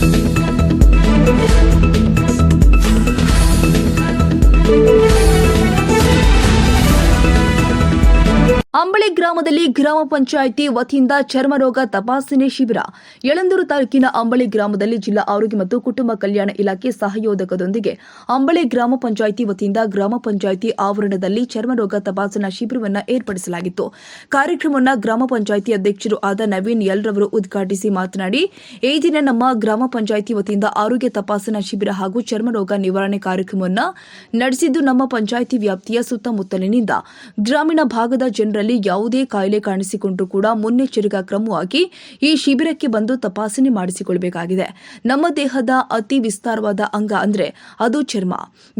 Thank you. ಅಂಬಳಿ ಗ್ರಾಮದಲ್ಲಿ ಗ್ರಾಮ ಪಂಚಾಯಿತಿ ವತಿಯಿಂದ ಚರ್ಮರೋಗ ತಪಾಸಣೆ ಶಿಬಿರ. ಯಳಂದೂರು ತಾಲೂಕಿನ ಅಂಬಳಿ ಗ್ರಾಮದಲ್ಲಿ ಜಿಲ್ಲಾ ಆರೋಗ್ಯ ಮತ್ತು ಕುಟುಂಬ ಕಲ್ಯಾಣ ಇಲಾಖೆ ಸಹಯೋಗದೊಂದಿಗೆ ಅಂಬಳಿ ಗ್ರಾಮ ಪಂಚಾಯಿತಿ ವತಿಯಿಂದ ಗ್ರಾಮ ಪಂಚಾಯಿತಿ ಆವರಣದಲ್ಲಿ ಚರ್ಮರೋಗ ತಪಾಸಣಾ ಶಿಬಿರವನ್ನು ಏರ್ಪಡಿಸಲಾಗಿತ್ತು. ಕಾರ್ಯಕ್ರಮವನ್ನು ಗ್ರಾಮ ಪಂಚಾಯಿತಿ ಅಧ್ಯಕ್ಷರು ಆದ ನವೀನ್ ಎಲ್ ರವರು ಉದ್ಘಾಟಿಸಿ ಮಾತನಾಡಿ, ಈ ದಿನ ನಮ್ಮ ಗ್ರಾಮ ಪಂಚಾಯಿತಿ ವತಿಯಿಂದ ಆರೋಗ್ಯ ತಪಾಸಣಾ ಶಿಬಿರ ಹಾಗೂ ಚರ್ಮರೋಗ ನಿವಾರಣೆ ಕಾರ್ಯಕ್ರಮವನ್ನು ನಡೆಸಿದ್ದು ನಮ್ಮ ಪಂಚಾಯಿತಿ ವ್ಯಾಪ್ತಿಯ ಸುತ್ತಮುತ್ತಲಿನಿಂದ. ಗ್ರಾಮೀಣ ಭಾಗದ ಜನರಲ್ಲಿ ಯಾವುದೇ ಕಾಯಿಲೆ ಕಾಣಿಸಿಕೊಂಡರೂ ಕೂಡ ಮುನ್ನೆಚ್ಚರಿಕಾ ಕ್ರಮವಾಗಿ ಈ ಶಿಬಿರಕ್ಕೆ ಬಂದು ತಪಾಸಣೆ ಮಾಡಿಸಿಕೊಳ್ಳಬೇಕಾಗಿದೆ ನಮ್ಮ ದೇಹದ ಅತಿ ವಿಸ್ತಾರವಾದ ಅಂಗ ಅಂದ್ರೆ ಅದು ಚರ್ಮ.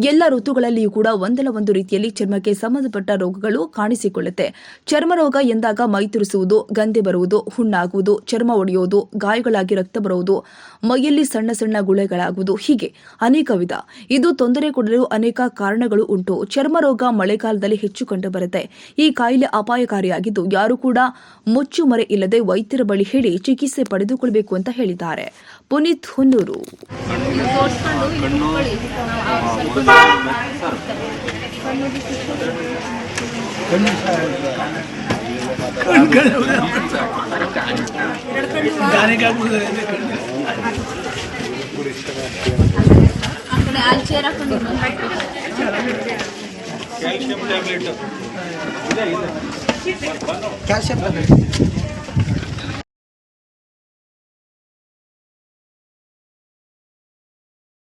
ಎಲ್ಲ ಋತುಗಳಲ್ಲಿಯೂ ಕೂಡ ಒಂದಲ್ಲ ಒಂದು ರೀತಿಯಲ್ಲಿ ಚರ್ಮಕ್ಕೆ ಸಂಬಂಧಪಟ್ಟ ರೋಗಗಳು ಕಾಣಿಸಿಕೊಳ್ಳುತ್ತೆ. ಚರ್ಮ ರೋಗ ಎಂದಾಗ ಮೈ ತುರಿಸುವುದು ಗಂದೆ ಬರುವುದು, ಹುಣ್ಣಾಗುವುದು, ಚರ್ಮ ಒಡೆಯುವುದು ಗಾಯಗಳಾಗಿ ರಕ್ತ ಬರುವುದು, ಮೈಯಲ್ಲಿ ಸಣ್ಣ ಸಣ್ಣ ಗುಳೆಗಳಾಗುವುದು, ಹೀಗೆ ಅನೇಕ ವಿಧ. ಇದು ತೊಂದರೆ ಕೊಡಲು ಅನೇಕ ಕಾರಣಗಳು ಉಂಟು. ಚರ್ಮ ರೋಗ ಮಳೆಗಾಲದಲ್ಲಿ ಹೆಚ್ಚು ಕಂಡುಬರುತ್ತೆ. ಈ ಕಾಯಿಲೆ ಅಪಾಯಕಾರಿಯಾಗಿದ್ದು ಯಾರು ಕೂಡ ಮುಚ್ಚುಮರೆ ಇಲ್ಲದೆ ವೈದ್ಯರ ಬಳಿ ಹೇಳಿ ಚಿಕಿತ್ಸೆ ಪಡೆದುಕೊಳ್ಳಬೇಕು ಅಂತ ಹೇಳಿದ್ದಾರೆ ಪುನೀತ್ ಹುನ್ನೂರು ಅಲ್ಲಿ ಚೇರ್ कैसे